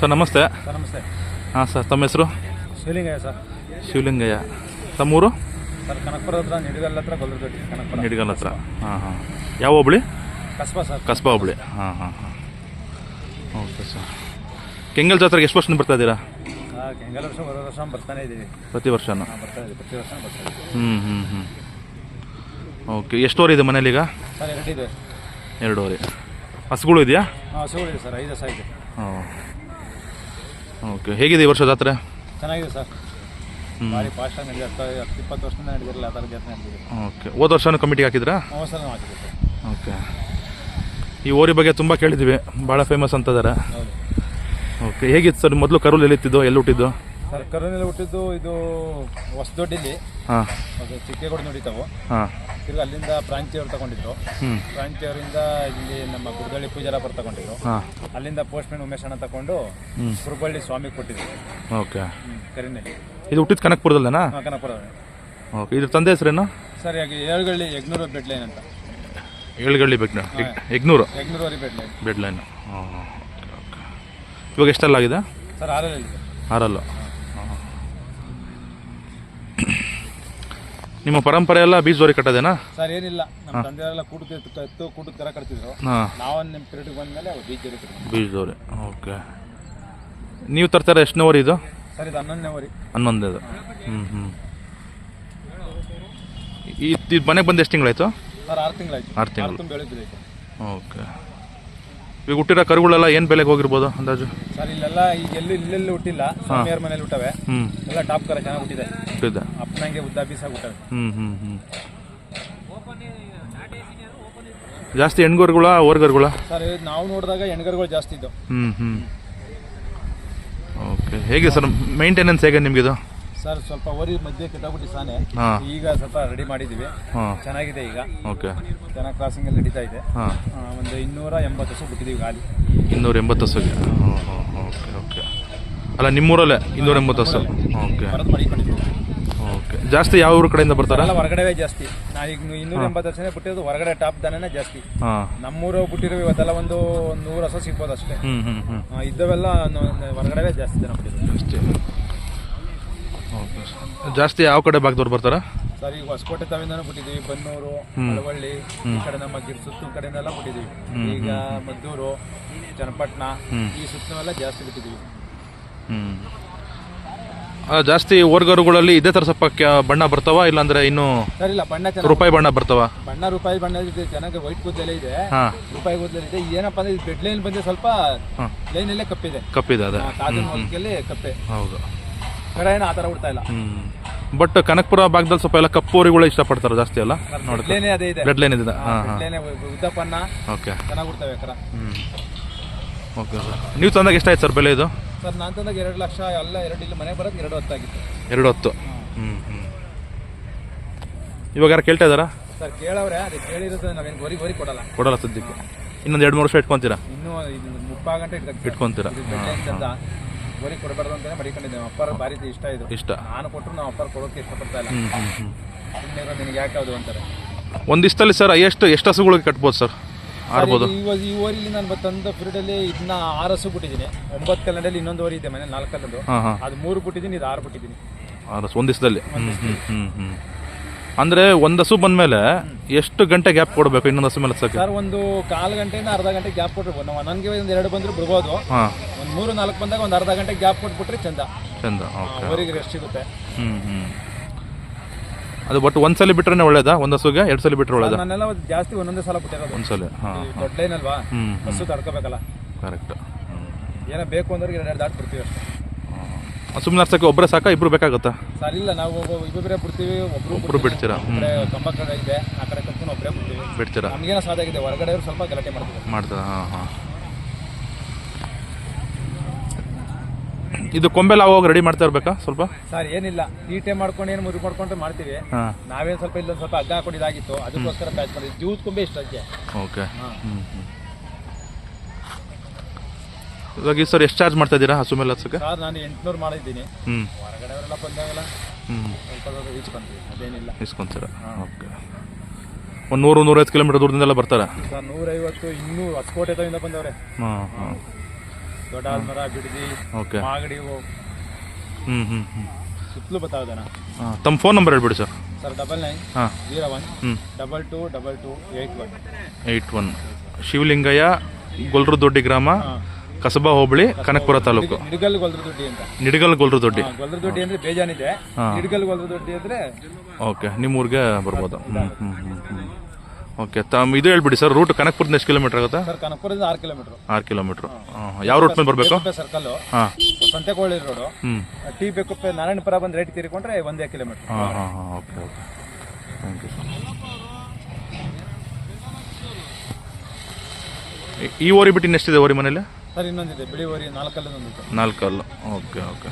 Sir ನಮಸ್ತೆ. Sir ನಮಸ್ತೆ. ಹಾಂ ಸರ್ ತಮ್ಮ ಹೆಸರು? ಶಿವಲಿಂಗಯ್ಯ ಸರ್. ಶಿವಲಿಂಗಯ್ಯ. ತಮ್ಮೂರು? ಸರ್ ಕನಕಪುರ ಹತ್ರ ನಿಡಗಲ್ ಹತ್ರ ಗೊಲ್ಲರದೊಡ್ಡಿ ಕನಕಪುರ. ನಿಡ್ಗಲ್ ಹತ್ರ. ಹಾಂ ಹಾಂ. ಯಾವ ಹೋಬಳಿ? ಕಸ್ಬಾ ಸರ್. ಕಸ್ಬಾ ಹೋಬಳಿ. ಹಾಂ ಹಾಂ ಹಾಂ. Okay sir. ಕೆಂಗಲ್ ಜಾತ್ರೆಗೆ ಎಷ್ಟು ವರ್ಷದಿಂದ ಬರ್ತಾ ಇದ್ದೀರಾ? ಹಾಂ ಕೆಂಗಲ್ ವರ್ಷ ಬರೋ ವರ್ಷ ಬರ್ತಾನೆ ಇದ್ದೀವಿ. ಪ್ರತಿ ವರ್ಷನೂ? ಹಾಂ ಬರ್ತಾ ಇದ್ದೀವಿ ಪ್ರತಿ ವರ್ಷ ಬರ್ತಾ ಇದ್ದೀವಿ ಹ್ಞೂ ಹ್ಞೂ ಹ್ಞೂ ಓಕೆ ಎಷ್ಟುವರೆ ಇದೆ ಮನೇಲೀಗ ಸರ್ ಎರಡಿದೆ. ಎರಡೂವರೆ ಹಸುಗಳು ಇದೆಯಾ? ಹಾಂ ಇದೆ ಸರ್. ಐದು ಹಸ ಇದೆ. ಹಾಂ ಓಕೆ ಹೇಗಿದೆ ಈ ವರ್ಷ ಜಾತ್ರೆ? ಚೆನ್ನಾಗಿದೆ ಸರ್. ಬಾರಿ ಫಾಸ್ಟ್ ಫಾಸ್ಟಾಗಿ ನಡೆದಿದೆ ಹತ್ತು ಇಪ್ಪತ್ತು ವರ್ಷದಿಂದ ನಡೆದಿರಲಿಲ್ಲ ಆ ಥರ ಜಾತ್ರೆ ನಡೆದಿದೆ ಓಕೆ ಹೋದ ವರ್ಷನೂ ಕಮಿಟಿಗೆ ಹಾಕಿದ್ರಾ? ಹೋದ ಸಲ ಹಾಕಿದೆ ಸರ್. ಓಕೆ. ಈ ಓರಿ ಬಗ್ಗೆ ತುಂಬ ಕೇಳಿದ್ದೀವಿ ಭಾಳ ಫೇಮಸ್ ಅಂತದಾರೆ ಹೌದು. ಓಕೆ ಹೇಗಿತ್ತು ಸರ್ ಮೊದಲು ಕರುಲ್ ಎಲ್ಲಿತ್ತಿದ್ದು ಎಲ್ಲಿ ಹುಟ್ಟಿದ್ದು ಸರ್ ಎಲ್ಲಿ ಹುಟ್ಟಿದ್ದು ಇದು ಹೊಸದೊಡ್ಡಿಲಿ ಹಾಂ. ಚಿಕ್ಕೇಗೌಡ ನುಡಿತಾವು ಹಾಂ. ತಿರ್ಗಿ ಅಲ್ಲಿಂದ ಪ್ರಾಂಚಿಯವ್ರು ತಗೊಂಡಿದ್ರು. ಪ್ರಾಂತ್ಯವರಿಂದ ಇಲ್ಲಿ ನಮ್ಮ ಗುರುಗಳ್ಳಿ ಪೂಜಾರಪ್ಪರು ತಗೊಂಡಿದ್ರು. ಹಾಂ. ಅಲ್ಲಿಂದ ಪೋಸ್ಟ್ಮನ್ ಉಮೇಶ್ ಅಣ್ಣ ತಗೊಂಡು ಕುರುಬಳ್ಳಿ ಸ್ವಾಮಿ ಕೊಟ್ಟಿದ್ರು. ಓಕೆ. ಕರಿನಲ್ಲಿ ಇದು ಹುಟ್ಟಿದ ಕನಕಪುರದಲ್ಲೇನಾ? ಕನಕಪುರ ಓಕೆ. ಇದ್ರ ತಂದೆ ಹೆಸರೇನು? ಸರಿಯಾಗಿ ಏಳುಗಳ್ಳಿ ಯಗ್ನೂರು ಬೆಡ್ ಲೈನ್ ಅಂತ. ಏಳುಗಳ್ಳಿ ಬೆಡ್ ಎಗ್ನೂರು? ಎಗ್ನೂರ ಬೆಡ್ ಲೈನ್ ಬೆಡ್ ಲೈನ್ ಇವಾಗ ಎಷ್ಟೆಲ್ಲ ಆಗಿದೆ ಸರ್ ಆರಲ್ಲಿ ಆರಲ್ಲು ಹಾಂ ನಿಮ್ಮ ಪರಂಪರೆ ಎಲ್ಲ ಬೀಜದೋರಿ ಕಟ್ಟೋದೇನಾ? ಸರ್ ಏನಿಲ್ಲ. ನಮ್ಮ ತಂದೆಯವರೆಲ್ಲ ಕೂಡು ಎತ್ತು ಕೂಡು ತರ ಕಟ್ತಿದ್ರು ಹಾಂ. ನಾವು ನಿಮ್ಮ ಪೀರಿಯಡ್ಗೆ ಬಂದಮೇಲೆ ಬೀಜ ಬೀಜದೋರಿ ಓಕೆ. ನೀವು ತರ್ತಾರೆ ಎಷ್ಟನೇ ಓರಿ ಇದು? ಸರ್ ಇದು ಹನ್ನೊಂದನೇ ವರಿ ಹನ್ನೊಂದೇದು ಹ್ಞೂ ಹ್ಞೂ ಇದು ಮನೆಗೆ ಬಂದು ಎಷ್ಟು ತಿಂಗಳಾಯ್ತು? ಸರ್ ಆರು ತಿಂಗಳಾಯ್ತು. ಆರು ತಿಂಗಳು. ಬೆಳೆದಿದೆ ಓಕೆ. ಈಗ ಹುಟ್ಟಿರೋ ಕರುಗಳೆಲ್ಲ ಏನು ಬೆಲೆಗೆ ಹೋಗಿರ್ಬೋದು ಅಂದಾಜು? ಸರ್ ಇಲ್ಲೆಲ್ಲ ಈಗ ಎಲ್ಲೂ ಇಲ್ಲೆಲ್ಲೂ ಹುಟ್ಟಿಲ್ಲ. ಸ್ವಾಮಿಯವ್ರ ಮನೇಲಿ ಹುಟ್ಟವೆ. ಹ್ಞೂ ಎಲ್ಲ ಟಾಪ್ ಕರ ಚೆನ್ನಾಗಿ ಹುಟ್ಟಿದೆ. ಹುಟ್ಟಿದೆ ಅಪ್ಪನಂಗೆ ಉದ್ದ ಬೀಸಾಗಿ ಹುಟ್ಟವೆ ಹ್ಞೂ ಹ್ಞೂ ಹ್ಞೂ ಜಾಸ್ತಿ ಹೆಣ್ಗರುಗಳ ಓರ್ಗರುಗಳ ಸರ್ ಇದು ನಾವು ನೋಡಿದಾಗ ಹೆಣ್ಗರುಗಳು ಜಾಸ್ತಿ ಇದ್ದವು. ಹ್ಞೂ ಹ್ಞೂ ಓಕೆ. ಹೇಗೆ ಸರ್ ಮೇಂಟೆನೆನ್ಸ್ ಹೇಗೆ ನಿಮಗಿದು? ಸರ್ ಸ್ವಲ್ಪ ಓರಿ ಮಧ್ಯೆ ಕಿತ್ತಾಗ್ಬಿಟ್ಟು ಸಾನೆ. ಈಗ ಸ್ವಲ್ಪ ರೆಡಿ ಮಾಡಿದೀವಿ ಚೆನ್ನಾಗಿದೆ ಈಗ. ಓಕೆ. ಚೆನ್ನಾಗಿ ಕ್ರಾಸಿಂಗ್ ಅಲ್ಲಿ ನಡೀತಾ ಇದೆ. ಒಂದು ಇನ್ನೂರ ಎಂಬತ್ತು ವರ್ಷ ಬಿಟ್ಟಿದ್ದೀವಿ ಗಾಡಿ ಇನ್ನೂರ ಎಂಬತ್ತು ಹಾಂ ಓಕೆ ಓಕೆ. ಅಲ್ಲ ನಿಮ್ಮೂರಲ್ಲೇ ಇನ್ನೂರ ಎಂಬತ್ತು ಹಸು. ಓಕೆ. ಓಕೆ. ಜಾಸ್ತಿ ಯಾವ ಊರ ಕಡೆಯಿಂದ ಬರ್ತಾರೆ? ಅಲ್ಲ ಹೊರಗಡೆವೇ ಜಾಸ್ತಿ. ನಾ ಈಗ ಇನ್ನೂರ ಎಂಬತ್ತು ವರ್ಷನೇ ಬಿಟ್ಟಿರೋದು ಹೊರಗಡೆ ಟಾಪ್ ದಾನೇ ಜಾಸ್ತಿ. ನಮ್ಮೂರು ಬಿಟ್ಟಿರೋ ಇವತ್ತೆಲ್ಲ ಒಂದು ನೂರು ವರ್ಷ ಸಿಗ್ಬೋದು ಅಷ್ಟೇ. ಇದ್ದವೆಲ್ಲ ಹೊರಗಡೆವೇ ಜಾಸ್ತಿ ಜನ ಬಿಟ್ಟಿರೋದು. ಅಷ್ಟೇ. ಓಕೆ ಜಾಸ್ತಿ ಯಾವ ಕಡೆ ಭಾಗದವ್ರು ಬರ್ತಾರ? ಸರ್ ಈಗ ಹೊಸಕೋಟೆ ತಾವಿಂದನೂ ಬಿಟ್ಟಿದ್ದೀವಿ ಬನ್ನೂರು ಮಳವಳ್ಳಿ ಈ ಕಡೆ ನಮ್ಮ ಗಿರ್ ಸುತ್ತು ಕಡೆನೆಲ್ಲ ಬಿಟ್ಟಿದ್ದೀವಿ. ಈಗ ಮದ್ದೂರು ಚನ್ನಪಟ್ಟಣ ಈ ಸುತ್ತನೆಲ್ಲ ಜಾಸ್ತಿ ಬಿಟ್ಟಿದ್ದೀವಿ. ಜಾಸ್ತಿ ಓರ್ಗರುಗಳಲ್ಲಿ ಇದೇ ತರ ಸ್ವಲ್ಪ ಬಣ್ಣ ಬರ್ತಾವ ಇಲ್ಲಾಂದ್ರೆ ಇನ್ನು ಸರ್ ಇಲ್ಲ ಬಣ್ಣ ರೂಪಾಯಿ ಬಣ್ಣ ಬರ್ತಾವ? ಬಣ್ಣ ರೂಪಾಯಿ ಬಣ್ಣ ಇದೆ ಚೆನ್ನಾಗಿ ವೈಟ್ ಕೂದಲೇ ಇದೆ. ರೂಪಾಯಿ ಕೂದಲೇ ಇದೆ. ಏನಪ್ಪಾ ಅಂದ್ರೆ ಬೆಡ್ ಲೈನ್ ಬಂದ್ರೆ ಸ್ವಲ್ಪ ಲೈನ್ ಅಲ್ಲೇ ಕಪ್ಪಿದೆ. ಕಪ್ಪಿದೆ ಅದೇ. ಕಪ್ಪೆ. ಹೌದು. ಕರ ಏನು ಆ ಥರ ಉಡ್ತಾ ಇಲ್ಲ. ಬಟ್ ಕನಕಪುರ ಭಾಗದಲ್ಲಿ ಸ್ವಲ್ಪ ಎಲ್ಲ ಕಪ್ಪು ಇಷ್ಟ ಇಷ್ಟಪಡ್ತಾರೆ ಜಾಸ್ತಿ ಅಲ್ಲ ನೋಡಿ ಬೆಡ್ ಲೈನೇ ಅದೇ ಇದೆ. ಬ್ಲಡ್ ಲೈನ್ ಇದೆ. ಹಾಂ ಹಾಂ ಉದ್ದಪ್ಪನ್ನ ಓಕೆ ಚೆನ್ನಾಗಿ ಉಡ್ತವೆ ಕರ ಹ್ಞೂ ಓಕೆ ಸರ್ ನೀವು ತಂದಾಗ ಎಷ್ಟಾಯ್ತು ಸರ್ ಬೆಲೆ ಇದು? ಸರ್ ನಾನು ತಂದಾಗ ಎರಡು ಲಕ್ಷ ಎಲ್ಲ ಎರಡು ಇಲ್ಲಿ ಮನೆ ಬರೋದು ಎರಡು ಹೊತ್ತಾಗಿತ್ತು ಎರಡು ಹೊತ್ತು. ಹ್ಞೂ ಹ್ಞೂ ಇವಾಗ ಯಾರು ಕೇಳ್ತಾ ಇದ್ದಾರಾ? ಸರ್ ಕೇಳವ್ರೆ ಅದು ಕೇಳಿರೋದು ನಾವೇನು ಗೊರಿ ಗೊರಿ ಕೊಡಲ್ಲ. ಕೊಡಲ್ಲ ಸದ್ಯಕ್ಕೆ. ಇನ್ನೊಂದು ಎರಡು ಮೂರು ವರ್ಷ ಇಟ್ಕೊತೀರಾ? ಇನ್ನೂ ಇದು ಮುಪ್ಪಾ ಗಂಟೆ ಇಟ್ಕೊತೀವಿ. ಇಟ್ಕೊತೀರಾ? ಚಂದ ಗೊರಿ ಕೊಡಬಾರ್ದು ಅಂತಾನೆ ಮಡಿಕೊಂಡಿದ್ದೇವೆ ಅಪ್ಪರ ಭಾರಿ ಇಷ್ಟ ಇದು. ಇಷ್ಟ. ನಾನು ಕೊಟ್ಟರು ನಾವು ಅಪ್ಪರ್ ಕೊಡೋಕೆ ಇಷ್ಟಪಡ್ತಾ ಇಲ್ಲ. ಸುಮ್ಮನೆ ನಿನಗೆ ಯಾಕೆ ಅದು ಅಂತಾರೆ? ಒಂದಿಷ್ಟಲ್ಲಿ ಸರ್ ಎಷ್ಟು ಎಷ್ಟು ಹಸುಗಳಿಗೆ ಕಟ್ಬೋದು ಸರ್? ಆರ್ಬೋದು. ಇವಾಗ ಈ ನಾನು ತಂದ ಫ್ರೀಡಲ್ಲಿ ಇದನ್ನ ಆರು ಹಸು ಬಿಟ್ಟಿದ್ದೀನಿ. ಒಂಬತ್ತು ಕಲ್ಲಂಡಲ್ಲಿ ಇನ್ನೊಂದು ಓರಿ ಇದೆ ಮನೆ ನಾಲ್ಕು ಕಲ್ಲಂದು ಅದು ಮೂರು ಬಿಟ್ಟಿದ್ದೀನಿ ಇದು ಆರು ಬಿಟ್ಟಿದ್ದೀನಿ. ಒಂದು ಅಂದರೆ ಒಂದ್ ಹಸು ಬಂದಮೇಲೆ ಎಷ್ಟು ಗಂಟೆ ಗ್ಯಾಪ್ ಕೊಡಬೇಕು ಇನ್ನೊಂದು ಹಸು ಮೇಲೆ ಸಕ್ಕ ಸರ್ ಒಂದು ಕಾಲು ಗಂಟೆಯಿಂದ ಅರ್ಧ ಗಂಟೆ ಗ್ಯಾಪ್ ಕೊಟ್ಟರು ನನಗೆ ಒಂದು ಎರಡು ಬಂದ್ರೆ ಬಿಡ್ಬೋದು. ಹಾಂ. ಒಂದು ಮೂರು ನಾಲ್ಕು ಬಂದಾಗ ಒಂದು ಅರ್ಧ ಗಂಟೆ ಗ್ಯಾಪ್ ಕೊಟ್ಬಿಟ್ರೆ ಚಂದ. ಚಂದ ಓಕೆ ಅವರಿಗೆ ರೆಸ್ಟ್ ಸಿಗುತ್ತೆ. ಹ್ಞೂ ಹ್ಞೂ ಅದು ಬಟ್ ಒಂದ್ಸಲಿ ಸಲ ಬಿಟ್ರೆ ಒಳ್ಳೇದಾ? ಒಂದ್ ಹಸುಗೆ ಎರಡು ಸಲ ಬಿಟ್ರೆ ಒಳ್ಳೇದಾ? ನಾನೆಲ್ಲ ಜಾಸ್ತಿ ಒಂದೊಂದೇ ಸಲ ಕೊಟ್ಟಿರೋದು ಒಂದ್ಸಲ ಹಾಂ ದೊಡ್ಡ ಏನಲ್ವಾ ಹ್ಞೂ ಬಸ್ಸು ತಡ್ಕೋಬೇಕಲ್ಲ. ಕರೆಕ್ಟ್ ಏನೋ ಬೇಕು ಅಂದ್ರೆ ಎರಡು ಎರಡು ದಾಟ್ ಬಿಡ್ತೀವಿ ಅಷ್ಟೇ. ಸುಮ್ಮನೆ ಹರ್ಸಕ್ಕೆ ಒಬ್ಬರೇ ಸಾಕ ಇಬ್ರು ಬೇಕಾಗುತ್ತಾ? ಸರ್ ಇಲ್ಲ ನಾವು ಒಬ್ಬ ಇಬ್ಬರೇ ಬಿಡ್ತೀವಿ ಒಬ್ರು ಒಬ್ಬರು ಬಿಡ್ತೀರಾ? ಹ್ಞೂ ಕಂಬ ಕಡೆ ಇದೆ ಆ ಕಡೆ ಕರ್ಕೊಂಡು ಒಬ್ಬರೇ ಬಿಡ್ತೀವಿ. ಬಿಡ್ತೀರಾ? ನಮಗೇನೋ ಆಗಿದೆ ಹೊರಗಡೆ ಸ್ವಲ್ಪ ಗಲಾಟೆ ಮಾಡ್ತಿದ್ದಾರೆ. ಮಾಡ್ತೀರಾ? ಹಾಂ ಹಾಂ. ಇದು ಕೊಂಬೆಲ್ಲ ಅವಾಗ ರೆಡಿ ಮಾಡ್ತಾ ಇರ್ಬೇಕಾ ಸ್ವಲ್ಪ? ಸರ್ ಏನಿಲ್ಲ. ನೀಟೇ ಮಾಡ್ಕೊಂಡು ಏನು ಮುರಿ ಮಾಡ್ಕೊಂಡು ಮಾಡ್ತೀವಿ. ಹಾಂ. ನಾವೇನು ಸ್ವಲ್ಪ ಇಲ್ಲೊಂದು ಸ್ವಲ್ಪ ಅಗ್ಗ ಹಾಕೊಂಡಿದ್ದಾಗಿತ್ತು ಅದಕ್ಕೋಸ್ಕರ ಪ್ಯಾಚ್ ಮಾಡಿದ್ವಿ. ಜ್ಯೂಸ್ ಕೊಂಬೆ ಇಷ್ಟ ಅದಕ್ಕೆ. ಓಕೆ. ಹ್ಞೂ ಹ್ಞೂ ಇವಾಗ ಸರ್ ಎಷ್ಟು ಚಾರ್ಜ್ ಮಾಡ್ತಾ ಇದ್ದೀರಾ ಹಸು ಮೇಲೆ ಹಸಕ್ಕೆ? ಸರ್ ನಾನು ಎಂಟುನೂರು ಮಾಡಿದ್ದೀನಿ. ಹ್ಞೂ ಹೊರಗಡೆ ಅವರೆಲ್ಲ ಬಂದಾಗಲ್ಲ ಹ್ಞೂ ಸ್ವಲ್ಪ ಅದೇನಿಲ್ಲ. ಇಸ್ಕೊಂತೀರ ಓಕೆ. ಒಂದು ನೂರು ನೂರೈವತ್ತು ಕಿಲೋಮೀಟರ್ ದೂರದಿಂದೆಲ್ಲ ಬರ್ತಾರೆ? ಸರ್ ನೂರೈವತ್ತು ಇನ್ನೂರು ಹೊಸಕೋಟೆ ತವಿಂದ ಬಂದವ್ರೆ. ಹಾಂ ಹಾಂ. ದೊಡ್ಡ ಆಲ್ಮರ ಬಿಡದಿ ಓಕೆ. ಮಾಗಡಿ ಹ್ಞೂ ಹ್ಞೂ ಹ್ಞೂ ಸುತ್ತಲೂ ಬರ್ತಾವದನ ಹಾಂ ತಮ್ಮ ಫೋನ್ ನಂಬರ್ ಹೇಳ್ಬಿಡಿ ಸರ್ ಸರ್ ಡಬಲ್ ನೈನ್ ಹಾಂ. ಜೀರೋ ಒನ್ ಹ್ಞೂ double two double two eight one eight one Shivalingaiah Golradoddi ಗ್ರಾಮ. ಕಸಬಾ ಹೋಬಳಿ ಕನಕಪುರ ತಾಲೂಕು. ನಿಡಗಲ್ ಗೊಲ್ರ ದೊಡ್ಡಿ ಅಂತ. ನಿಡಗಲ್ ಗೊಲ್ರದೊಡ್ಡಿ ಗೊಲ್ರ ದೊಡ್ಡಿ ಅಂದ್ರೆ ಬೇಜಾನಿದೆ. ನಿಡಗಲ್ ಗೊಲ್ದ್ರ ದೊಡ್ಡಿ ಅಂದ್ರೆ ಓಕೆ ನಿಮ್ಮ ಊರಿಗೆ ಬರ್ಬೋದು. ಹ್ಞೂ ಹ್ಞೂ ಹ್ಞೂ ಓಕೆ ತಮ್ಮ ಇದು ಹೇಳ್ಬಿಡಿ ಸರ್ ರೂಟ್ ಕನಕಪುರದಿಂದ ಎಷ್ಟು ಕಿಲೋಮೀಟರ್ ಆಗುತ್ತೆ? ಸರ್ ಕನಕಪುರದಿಂದ ಆರು ಕಿಲೋಮೀಟರ್. ಆರು ಕಿಲೋಮೀಟರ್. ಯಾವ ರೂಟ್ ಮೇಲೆ ಬರಬೇಕು? ಸರ್ಕಲ್ ಹಾಂ. ಸಂತೆಕೋಳಿ ರೋಡು. ಹ್ಞೂ ಟಿ ಬೇಕುಪ್ಪೆ ನಾರಾಯಣಪುರ ಬಂದು ರೇಟ್ ತೀರಿಕೊಂಡ್ರೆ ಒಂದೇ ಕಿಲೋಮೀಟರ್. ಹಾಂ ಹಾಂ ಹಾಂ okay okay. Thank you sir ಈ ಓರಿ ಬಿಟ್ಟು ಇನ್ನೆಷ್ಟಿದೆ ಓರಿ ಮನೇಲಿ? ಸರ್ ಇನ್ನೊಂದಿದೆ. ಬಿಳಿ ಓರಿ ನಾಲ್ಕಲ್ಲಿ ಒಂದಿದೆ ನಾಲ್ಕಲ್ಲು. Okay okay